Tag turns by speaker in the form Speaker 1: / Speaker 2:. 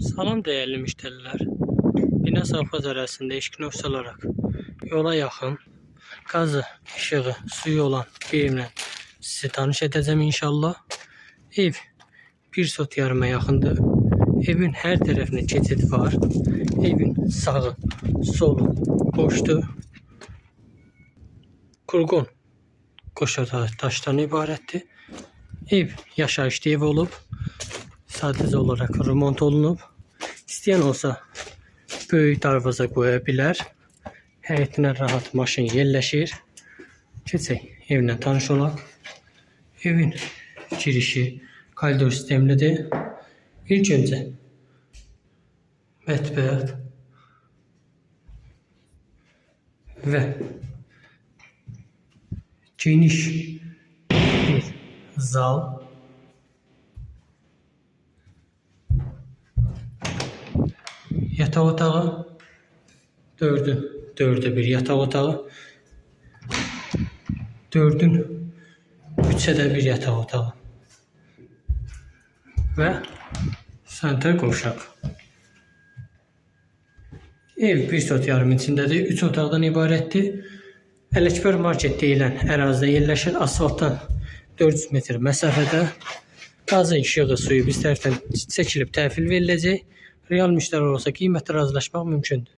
Speaker 1: Salam değerli müşteriler. Bina Safaz arasında eşkin ofis olarak yola yakın gazı, ışığı, suyu olan bir evle sizi tanış edeceğim inşallah. Ev bir sot yarıma yakındır. Evin her tarafında keçid var. Evin sağı, solu boşdur. Kurgun qoşa daşdan ibarətdir. Ev yaşayışlı ev olub. Sadəcə olaraq remont olunub. İstəyən olsa böyük darvaza qoya bilər. Rahat maşın yerləşir. Keçək evlə tanış olaq. Evin girişi koridor sistemlidir. İlk öncə mətbəx və geniş bir zal Yatak otağı dördü, dördü bir yatak otağı dördün üçe de bir yatak otağı ve senter qovşaq. Ev bir sot yarım içindədir. Üç otaqdan ibarətdir. Ələkbər market deyilən ərazidə yerləşir. Asfaltdan 400 metr məsafədə qazı, işığı, suyu biz tərəfdən çəkilib təhvil veriləcək. Real müştəri olsa qiymətlə razılaşmaq mümkündür.